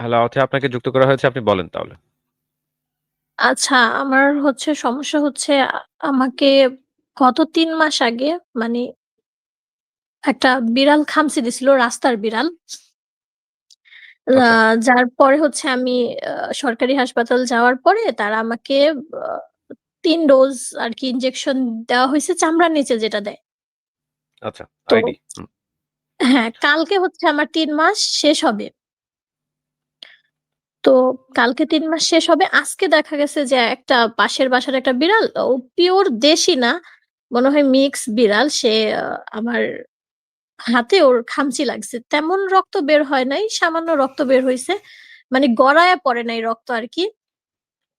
আচ্ছা আপনাকে যুক্ত করা হয়েছে। আপনি বলেন তাহলে। আচ্ছা, আমার হচ্ছে সমস্যা হচ্ছে আ আমাকে গত ৩ মাস আগে মানে একটা বিড়াল খামচি দিছিল, রাস্তার বিড়াল। আ আচ্ছা। যার পরে হচ্ছে আমি আ সরকারি হাসপাতাল যাওয়ার পরে তারা আমাকে আ ৩ ডোজ আরকি ইনজেকশন দেওয়া হইছে চামড়ার নিচে যেটা দেয়। আচ্ছা, তো আইডি। হুম। হ্যাঁ, কালকে হচ্ছে আমার ৩ মাস শেষ হবে। তো কালকে তিন মাস শেষ হবে। আজকে দেখা গেছে যে একটা পাশের বাসার একটা বিড়াল, ও পিওর দেশি না, মনে হয় মিক্স বিড়াল। সে আমার হাতে ওর খামচি লাগছে। তেমন রক্ত বের হয় নাই, সামান্য রক্ত বের হয়েছে মানে গড়ায় পড়ে নাই রক্ত আর কি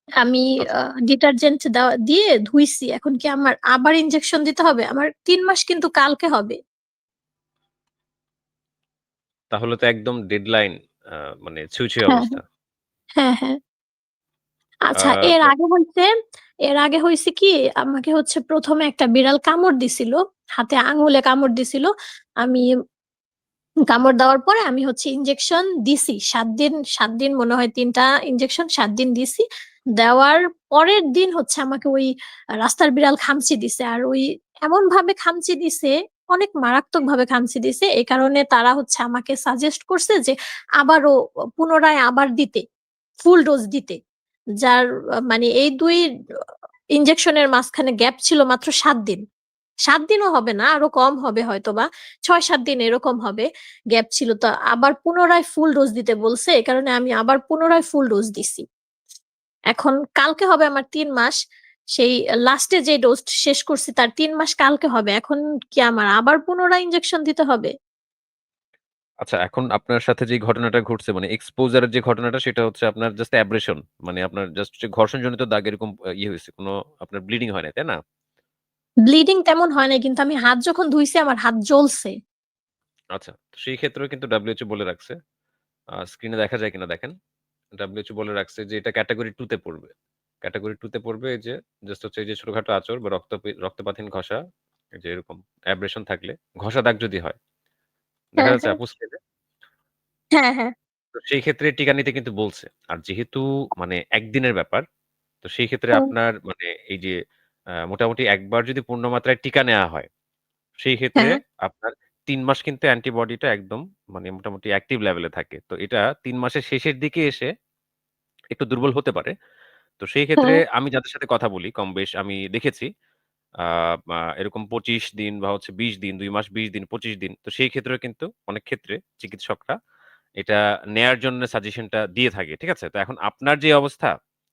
আমি আচ্ছা। ডিটারজেন্ট দিয়ে ধুইছি। এখন কি আমার আবার ইনজেকশন দিতে হবে? আমার তিন মাস কিন্তু কালকে হবে। তাহলে তো একদম ডেডলাইন মানে ছুঁই, ছুঁই হ্যাঁ, অবস্থা। হ্যাঁ। হ্যাঁ। আ আচ্ছা এর আগে হইছে এর আগে হইছে কি আমাকে হচ্ছে ১ম এ একটা বিড়াল কামড় দিছিল। হাতে আঙুলে কামড় দিছিল। আমি কামড় দেওয়ার পরে আমি হচ্ছে ইনজেকশন দিছি। ৭ দিন ৭ দিন মনে হয় ৩ টা ইনজেকশন ৭ দিন দিছি। দেওয়ার পরের দিন হচ্ছে আমাকে ওই রাস্তার বিড়াল খামচি দিছে। আর ওই এমনভাবে খামচি দিছে, অনেক মারাত্মকভাবে খামচি দিছে। এই কারণে তারা হচ্ছে আমাকে সাজেস্ট করছে যে আবারও পুনরায় আবার দিতে, ফুল ডোজ দিতে। যার মানে এই ২ অ ইনজেকশনের মাঝখানে গ্যাপ ছিল মাত্র সাত দিন। সাত দিনও হবে না, আরও কম হবে হয়তোবা। ৬-৭ দিন এরকম হবে গ্যাপ ছিল। তো আবার পুনরায় ফুল ডোজ দিতে বলছে। এ কারণে আমি আবার পুনরায় ফুল ডোজ দিছি। এখন কালকে হবে আমার তিন মাস। সেই লাস্টে যে ডোজ শেষ করছি তার তিন মাস কালকে হবে। এখন কি আমার আবার পুনরায় ইনজেকশন দিতে হবে? আচ্ছা এখন আপনার সাথে যে ঘটনাটা ঘটছে মানে এক্সপোজার যে ঘটনাটা সেটা হচ্ছে আপনার জাস্ট অ্যাব্রেশন। মানে আপনার জাস্ট হচ্ছে ঘর্ষণজনিত দাগ এরকম ইয়ে হইছে। কোন আপনার ব্লিডিং হয় না তাই না? ব্লিডিং তেমন হয় নাই কিন্তু আমি হাত যখন ধুইছি আমার হাত জ্বলছে। আচ্ছা। সেই ক্ষেত্রেও কিন্তু WHO বলে রাখছে। স্ক্রিনে দেখা যায় কিনা দেখেন। WHO বলে রাখছে যে এটা ক্যাটাগরি 2 তে পড়বে। ক্যাটাগরি 2 তে পড়বে এই যে জাস্ট হচ্ছে এই যে ছোটখাটো আঁচড় বা রক্ত রক্তপাতহীন ঘষা, যে এরকম অ্যাব্রেশন থাকলে, ঘষা দাগ যদি হয়। দেখা হ্যাঁ, যাচ্ছে হ্যাঁ। হ্যাঁ, হ্যাঁ। তো সেই ক্ষেত্রে টিকা নিতে কিন্তু বলছে। আর যেহেতু মানে একদিনের ব্যাপার, তো সেই ক্ষেত্রে হুম। আপনার মানে এই যে আ মোটামুটি একবার যদি পূর্ণ মাত্রায় টিকা নেয়া হয়, সেই ক্ষেত্রে হ্যাঁ। আপনার ৩ মাস কিন্তু অ্যান্টিবডিটা একদম মানে মোটামুটি অ্যাক্টিভ লেভেলে থাকে। তো এটা ৩ মাসের শেষের দিকে এসে একটু দুর্বল হতে পারে। তো সেই ক্ষেত্রে হুম। আমি যাদের সাথে কথা বলি কম বেশ আমি দেখেছি এরকম ২৫ দিন বা হচ্ছে ২০ দিন, দুই মাস ২০ দিন, ২৫ দিন। তো সেই ক্ষেত্রেও কিন্তু অনেক ক্ষেত্রে চিকিৎসকরা এটা নেয়ার জন্য সাজেশনটা দিয়ে থাকে। ঠিক আছে? তো এখন আপনার যে অবস্থা,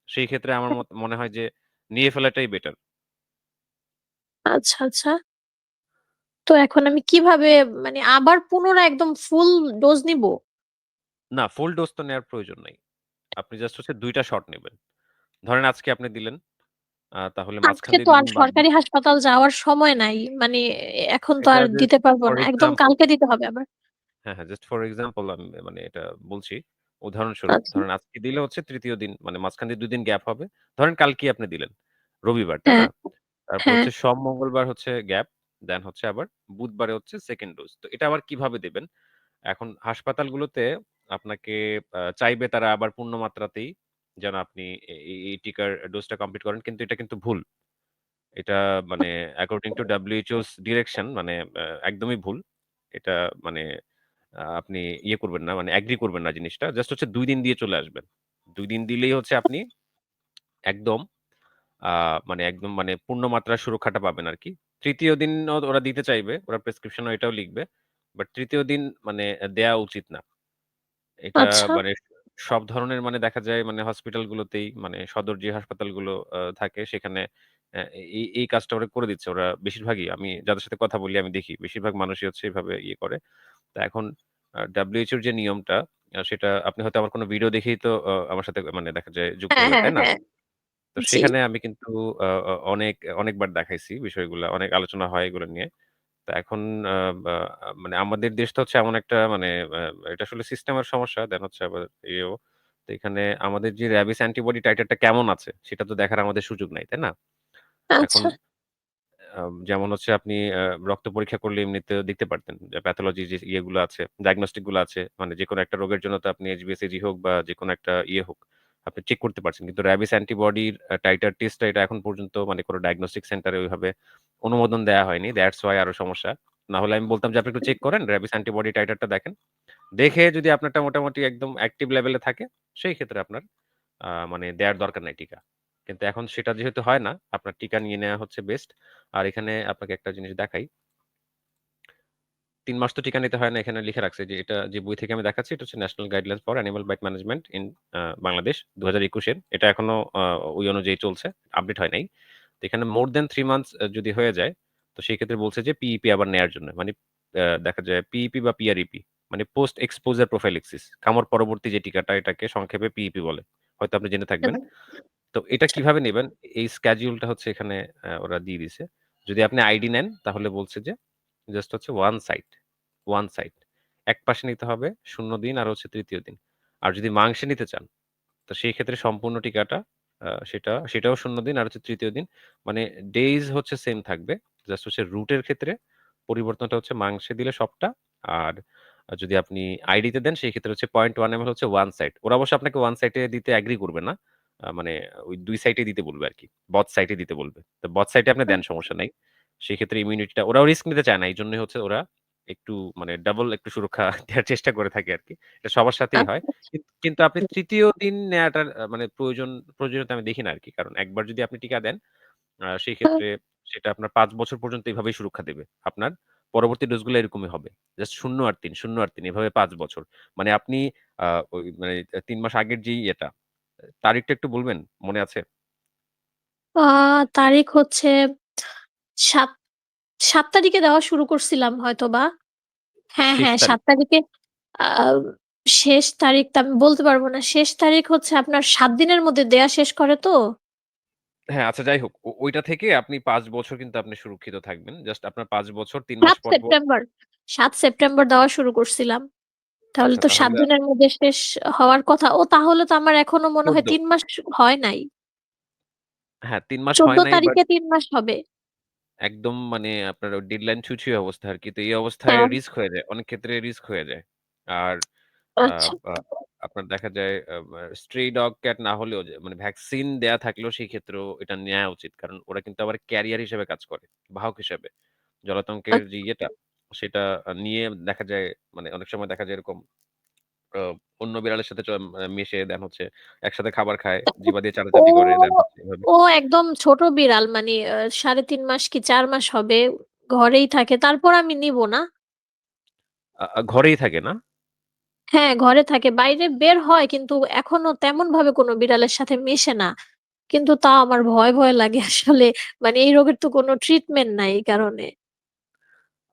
সেই ক্ষেত্রে আমার। মত মনে হয় যে নিয়ে ফেলাটাই বেটার। আচ্ছা, আচ্ছা। তো এখন আমি কীভাবে মানে আবার পুনরায় একদম ফুল ডোজ নিব? না, ফুল ডোজ তো নেয়ার প্রয়োজন নাই। আপনি জাস্ট হচ্ছে ২ টা শট নেবেন। ধরেন আজকে আপনি দিলেন, আ তাহলে মাঝখান আজকে দিয়ে তো আর বাদ সরকারি হাসপাতাল যাওয়ার সময় নাই। মানে এখন তো এটা আর জাস্ট দিতে পারব ফর না। একদম এক্সাম্পল কালকে দিতে হবে আবার। হ্যাঁ, হ্যাঁ, জাস্ট ফর এক্সাম্পল আমি মানে এটা বলছি। উদাহরণস্বরূপ আচ্ছা। ধরেন আজকে দিলে হচ্ছে ৩য় দিন মানে মাঝখান দিয়ে ২ দিন গ্যাপ হবে। ধরেন কালকেই আপনি দিলেন। রবিবার, তাই হ্যাঁ, না? তারপর হ্যাঁ। হচ্ছে সোম, মঙ্গলবার হচ্ছে গ্যাপ। দেন হচ্ছে আবার বুধবারে হচ্ছে 2nd ডোজ। তো এটা আবার কীভাবে দিবেন? এখন হাসপাতালগুলোতে আপনাকে আ চাইবে তারা আবার পূর্ণ মাত্রাতেই যেন আপনি এই এই টিকার ডোজটা কমপ্লিট করেন। কিন্তু এটা কিন্তু ভুল। এটা মানে অ্যাকর্ডিং টু WHO's ডিরেকশন মানে আ একদমই ভুল। এটা মানে আ আপনি ইয়ে করবেন না, মানে এগ্রি করবেন না জিনিসটা। জাস্ট হচ্ছে ২ দিন দিয়ে চলে আসবেন। ২ দিন দিলেই হচ্ছে আপনি একদম আ মানে একদম মানে পূর্ণ মাত্রার সুরক্ষাটা পাবেন আরকি। ৩য় দিন ও ওরা দিতে চাইবে। ওরা প্রেসক্রিপশন এটাও লিখবে। বাট ৩য় দিন মানে দেয়া উচিত না। এটা আচ্ছা। মানে সব ধরনের মানে দেখা যায় মানে হসপিটাল গুলোতেই মানে সদর যে হাসপাতালগুলো আ থাকে সেখানে অ্যা এই এই কাজটা ওরা করে দিচ্ছে। ওরা বেশিরভাগই আমি যাদের সাথে কথা বলি আমি দেখি বেশিরভাগ মানুষই হচ্ছে এভাবে ইয়ে করে। তো এখন আ WHO র যে নিয়মটা আ সেটা আপনি হয়তো আমার কোনো ভিডিও দেখেই তো আমার সাথে মানে দেখা যায় যুক্ত হ্যাঁ, হলেন, হ্যাঁ, তাই না? হ্যাঁ। তো জি। সেখানে আমি কিন্তু আ অ অনেক অনেকবার দেখাইছি বিষয়গুলা। অনেক আলোচনা হয় এগুলো নিয়ে। তো এখন আ বা মানে আমাদের দেশটা হচ্ছে এমন একটা মানে আ এটা আসলে সিস্টেমের সমস্যা। দেন হচ্ছে আবার ইয়েও। তো এখানে আমাদের যে র‍্যাবিস অ্যান্টিবডি টাইটারটা কেমন আছে সেটা তো দেখার আমাদের সুযোগ নাই, তাই না? এখন আচ্ছা। যেমন হচ্ছে আপনি আ রক্ত পরীক্ষা করলে এমনিতেও দেখতে পারতেন যে প্যাথোলজি যে ইয়েগুলো আছে, ডায়াগনস্টিকগুলো আছে। মানে যেকোনো একটা রোগের জন্য তো আপনি HbA1c হোক বা যেকোনো একটা ইয়ে হোক, আপনি চেক করতে পারছেন। কিন্তু র‍্যাবিস অ্যান্টিবডির টাইটার টেস্টটা এটা এখন পর্যন্ত মানে কোনো ডায়াগনস্টিক সেন্টারে ওইভাবে অনুমোদন দেওয়া হয়নি। দ্যাটস ওয়াই আরও সমস্যা। না হলে আমি বলতাম যে আপনি একটু চেক করেন, র‍্যাবিস অ্যান্টিবডি টাইটারটা দেখেন। দেখে যদি আপনারটা মোটামুটি একদম অ্যাক্টিভ লেভেলে থাকে, সেই ক্ষেত্রে আপনার মানে দেয়ার দরকার নাই টিকা। কিন্তু এখন সেটা যেহেতু হয় না, আপনার টিকা নিয়ে নেওয়া হচ্ছে বেস্ট। আর এখানে আপনাকে একটা জিনিস দেখাই। ৩ মাস তো টিকা নিতে হয় না। এখানে লিখে রাখছে যে এটা যে বই থেকে আমি দেখাচ্ছি এটা হচ্ছে national guideline for animal bite management in Bangladesh ২০২১ একুশের এটা এখনও ওই অনুযায়ী চলছে। আপডেট হয় নাই। তো এখানে মোর দেন থ্রি মান্থস যদি হয়ে যায়, তো সেই ক্ষেত্রে বলছে যে পিইপি আবার নেয়ার জন্য। মানে দেখা যায় পিইপি বা পিআরইপি মানে পোস্ট এক্সপোজার প্রোফাইলাক্সিস। কামড় পরবর্তী যে টিকাটা এটাকে সংক্ষেপে পিইপি বলে। হয়তো আপনি জেনে থাকবেন। তো এটা আচ্ছা। কীভাবে নিবেন? এই স্কেডিউলটা হচ্ছে এখানে ওরা দিয়ে দিছে। যদি আপনি আইডি নেন তাহলে বলছে যে জাস্ট হচ্ছে ওয়ান সাইট, 1 সাইড এক পাশে নিতে হবে শূন্য দিন আর হচ্ছে তৃতীয় দিন। আর যদি মাংসে নিতে চান, তো সেই ক্ষেত্রে সম্পূর্ণ টিকাটা সেটা সেটাও শূন্য দিন আর হচ্ছে তৃতীয় দিন। মানে ডেইজ হচ্ছে সেম থাকবে। জাস্ট হচ্ছে রুটের ক্ষেত্রে পরিবর্তনটা হচ্ছে মাংসে দিলে সবটা। আর যদি আপনি আইডিতে দেন সেই ক্ষেত্রে হচ্ছে 0.1 এমএল হচ্ছে ওয়ান সাইট। ওরা অবশ্য আপনাকে ওয়ান সাইডে দিতে অ্যাগ্রি করবে না। মানে ওই দুই সাইডে দিতে বলবে আর কি বথ সাইটে দিতে বলবে। তো বথ সাইটে আপনি দেন সমস্যা নাই। সেই ক্ষেত্রে ইমিউনিটিটা ওরাও রিস্ক নিতে চায় না। এই জন্যই হচ্ছে ওরা একটু মানে ডাবল একটু সুরক্ষা দেওয়ার চেষ্টা করে থাকে আরকি। এটা সবার সাথেই হয়। আচ্ছা, আচ্ছা। কিন কিন্তু আপনি ৩য় দিন নেয়াটার আ মানে প্রয়োজন প্রয়োজনীয়তা আমি দেখি না আরকি। কারণ একবার যদি আপনি টিকা দেন, আ সেই ক্ষেত্রে সেটা আপনার ৫ বছর পর্যন্ত এভাবেই সুরক্ষা দেবে। আপনার পরবর্তী ডোজগুলো এরকমই হবে। জাস্ট ০ আর ৩, ০ আর ৩ এভাবে ৫ বছর। মানে আপনি আ ওই মানে ৩ মাস আগের যেই ইয়েটা, তারিখটা একটু বলবেন? মনে আছে? আ তারিখ হচ্ছে ৭ ৭ তারিখে দেওয়া শুরু করছিলাম হয়তোবা। হ্যাঁ, হ্যাঁ, তারিখ। ৭ তারিখে আ শেষ তারিখটা আমি বলতে পারব না। শেষ তারিখ হচ্ছে আপনার ৭ দিনের মধ্যে দেয়া শেষ করে তো। হ্যাঁ, আচ্ছা যাই হোক। ও ওইটা থেকে আপনি ৫ বছর কিন্তু আপনি সুরক্ষিত থাকবেন। জাস্ট আপনার ৫ বছর ৩ মাস ৭ পর, পর সেপ্টেম্বর ৭ সেপ্টেম্বর দেওয়া শুরু করছিলাম। তাহলে আচ্ছা তো ৭ তাহলে দিনের মধ্যে শেষ হওয়ার কথা। ও তাহলে তো আমার এখনও মনে হয় ১৪ ৩ মাস হয় নাই। হ্যাঁ, ৩ মাস ১৪ হয় নাই বাট তারিখে ৩ মাস হবে। একদম মানে আপনার ডেডলাইন ছুঁই, ছুঁই অবস্থা আরকি। তো এই অবস্থায় হ্যাঁ। রিস্ক হয়ে যায়। অনেক ক্ষেত্রে রিস্ক হয়ে যায়। আর আ আচ্ছা। আ আপনার দেখা যায় আ ডগ ক্যাট না হলেও যে মানে ভ্যাকসিন দেয়া থাকলেও সেই ক্ষেত্রেও এটা নেয়া উচিত। কারণ ওরা কিন্তু আবার ক্যারিয়ার হিসেবে কাজ করে। বাহক হিসেবে। জলাতঙ্কের যে আচ্ছা। ইয়েটা সেটা আ নিয়ে দেখা যায় মানে অনেক সময় দেখা যায় এরকম আ অন্য বিড়ালের সাথে চ আ মিশে দেন হচ্ছে একসাথে খাবার খায়, জিহ্বা দিয়ে ও, চাটাচাটি করে দেন হচ্ছে এভাবে ও একদম ছোট বিড়াল মানে আ ৩.৫ মাস কি ৪ মাস হবে। ঘরেই থাকে। তারপর আমি নিব না। আ আ ঘরেই থাকে না? হ্যাঁ, ঘরে থাকে। বাইরে বের হয় কিন্তু এখনও তেমনভাবে কোনো বিড়ালের সাথে মেশে না। কিন্তু তাও আমার ভয়, ভয় লাগে আসলে। মানে এই রোগের তো কোনো ট্রিটমেন্ট নাই এই কারণে।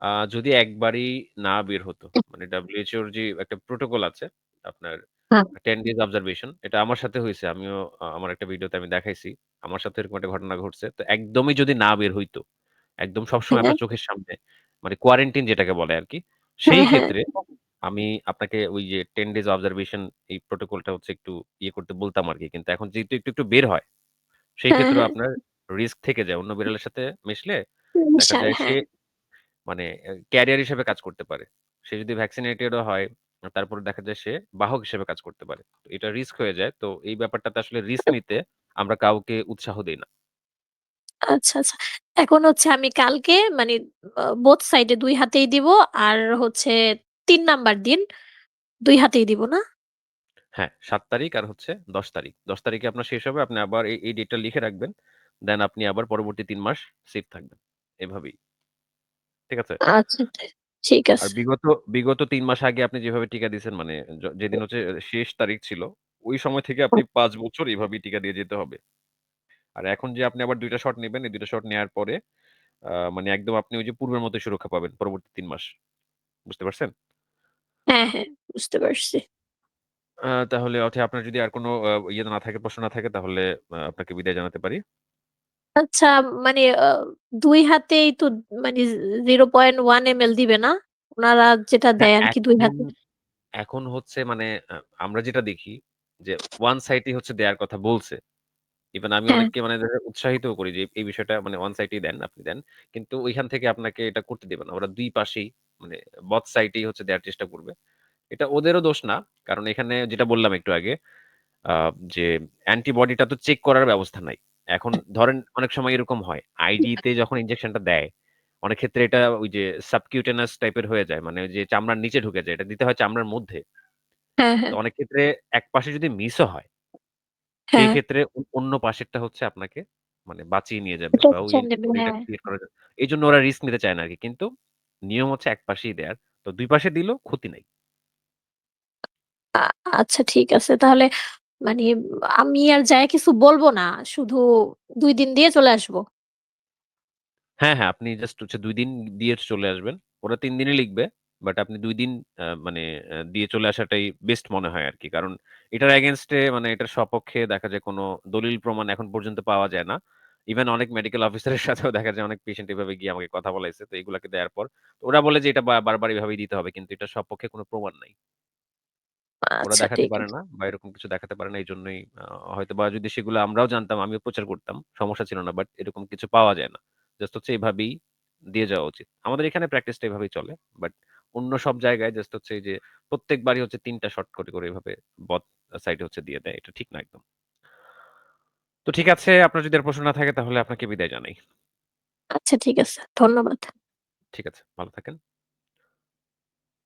আ যদি একবারই না বের হতো, মানে WHO র যে একটা প্রোটোকল আছে, আপনার হ্যাঁ। 10 ডেজ অবজারভেশন এটা আমার সাথে হইছে। আমিও আ আমার একটা ভিডিওতে আমি দেখাইছি। আমার সাথে এরকম একটা ঘটনা ঘটছে। তো একদমই যদি না বের হইতো, একদম সবসময় হ্যাঁ। আপনার চোখের সামনে মানে কোয়ারান্টাইন যেটাকে বলে আরকি। সেই হ্যাঁ, হ্যাঁ। ক্ষেত্রে আমি আপনাকে ওই যে 10 ডেজ অবজারভেশন এই প্রোটোকলটা হচ্ছে একটু ইয়ে করতে বলতাম আরকি। কিন্তু এখন যেহেতু একটু, একটু বের হয়, সেই হ্যাঁ, ক্ষেত্রেও হ্যাঁ। আপনার রিস্ক থেকে যায়। অন্য বিড়ালের সাথে মিশলে দেখা বিশাল যায় সে হ্যাঁ। মানে ক্যারিয়ার হিসেবে কাজ করতে পারে। সে যদি ভ্যাকসিনেটেডও হয়, তারপরে দেখা যায় সে বাহক হিসেবে কাজ করতে পারে। তো এটা রিস্ক হয়ে যায়। তো এই ব্যাপারটাতে আসলে রিস্ক নিতে আমরা কাউকে উৎসাহ দেই না। আচ্ছা, আচ্ছা। এখন হচ্ছে আমি কালকে মানে বোথ সাইড ২ হাতেই দিব। আর হচ্ছে তিন নাম্বার দিন দুই হাতেই দিব না? হ্যাঁ, সাত তারিখ আর হচ্ছে ১০ তারিখ। ১০ তারিখে আপনার শেষ হবে। আপনি আবার এই, এই ডেটটা লিখে রাখবেন। দেন আপনি আবার পরবর্তী তিন মাস সেফ থাকবেন। এভাবেই। ঠিক আছে? আচ্ছা, ঠিক আর আছে। বিগত, বিগত ৩ মাস আগে আপনি যেভাবে টিকা দিয়েছেন মানে য যেদিন হচ্ছে শেষ তারিখ ছিল, ওই সময় থেকে আপনি ৫ বছর এভাবেই টিকা দিয়ে যেতে হবে। আর এখন যে আপনি আবার ২ টা শট নিবেন, এই ২ টা শট নেয়ার পরে আ মানে একদম আপনি ওই যে পূর্বের মতোই সুরক্ষা পাবেন পরবর্তী ৩ মাস। বুঝতে পারছেন? হ্যাঁ, হ্যাঁ বুঝতে পারছি। আ তাহলে অথে আপনার যদি আর কোনো আ ইয়ে না থাকে, প্রশ্ন না থাকে তাহলে আ আপনাকে বিদায় জানাতে পারি। আচ্ছা মানে আ ২ হাতেই তো মানে 0.1 এমএল দিবে না? উনারা যেটা হ্যাঁ, দেয় আরকি ২ এখন, হাতে। এখন হচ্ছে মানে আ আমরা যেটা দেখি যে 1 সাইড ই হচ্ছে দেয়ার কথা বলছে। ইভেন আমি হ্যাঁ। অনেককে মানে দেখা উৎসাহিতও করি যে এই বিষয়টা মানে ওয়ান সাইডেই দেন, আপনি দেন। কিন্তু ওইখান থেকে আপনাকে এটা করতে দিবে না। ওরা ২ পাশেই মানে both সাইডেই হচ্ছে দেয়ার চেষ্টা করবে। এটা ওদেরও দোষ না। কারণ এখানে যেটা বললাম একটু আগে আ যে অ্যান্টিবডিটা তো চেক করার ব্যবস্থা নাই। এখন ধরেন অনেক সময় এরকম হয়। আইডি তে যখন ইনজেকশনটা দেয়, অনেক ক্ষেত্রে এটা ওই যে সাবকিউটেনাস টাইপের হয়ে যায়। মানে ওই যে চামড়ার নিচে ঢুকে যায়। এটা দিতে হয় চামড়ার মধ্যে। হ্যাঁ, তো হ্যাঁ। অনেক ক্ষেত্রে এক পাশে যদি মিসও হয় সেই হ্যাঁ। ক্ষেত্রে অ অন্য পাশেরটা হচ্ছে আপনাকে মানে বাঁচিয়ে নিয়ে যাবে বা ওই হ্যাঁ। করার জন্য। ওরা রিস্ক নিতে চায় না আরকি। কিন্তু নিয়ম হচ্ছে এক পাশেই দেয়ার। তো দুই পাশে দিলেও ক্ষতি নাই। আ আচ্ছা ঠিক আছে। তাহলে মানে আমি আর যায়া কিছু বলব না। শুধু ২ দিন দিয়ে চলে আসব। হ্যাঁ, হ্যাঁ, আপনি জাস্ট হচ্ছে ২ দিন দিয়ে চলে আসবেন। ওরা ৩ দিনই লিখবে। বাট আপনি ২ দিন মানে দিয়ে চলে আসাটাই বেস্ট মনে হয় আরকি। কারণ এটার এগেইনস্ট এ মানে এটার সপক্ষে দেখা যায় কোনো দলিল প্রমাণ এখন পর্যন্ত পাওয়া যায় না। ইভেন অনেক মেডিকেল অফিসারের সাথেও দেখা যায় অনেক পেশেন্ট এভাবে গিয়ে আমাকে কথা বলাইছে। তো এগুলাকে দেয়ার পর ওরা বলে যে এটা বারবার এভাবেই দিতে হবে। কিন্তু এটার সপক্ষে কোনো প্রমাণ নাই। ওরা আচ্ছা দেখাতে ঠিক পারে আছে। না বা এরকম কিছু দেখাতে পারে না। এইজন্যই আ হয়তোবা যদি সেগুলো আমরাও জানতাম, আমিও প্রচার করতাম। সমস্যা ছিল না। বাট এরকম কিছু পাওয়া যায় না। জাস্ট হচ্ছে এভাবেই দিয়ে যাওয়া উচিত। আমাদের এখানে প্র্যাকটিসটা এভাবেই চলে। বাট অন্য সব জায়গায় জাস্ট হচ্ছে এই যে প্রত্যেকবারই হচ্ছে ৩ টা শট করে, করে এভাবে বথ সাইড হচ্ছে দিয়ে দেয়। এটা ঠিক না একদম। তো ঠিক আছে, আপনার যদি আর প্রশ্ন না থাকে তাহলে আপনাকে বিদায় জানাই। আচ্ছা ঠিক আছে। ধন্যবাদ। ঠিক আছে। ভালো থাকেন।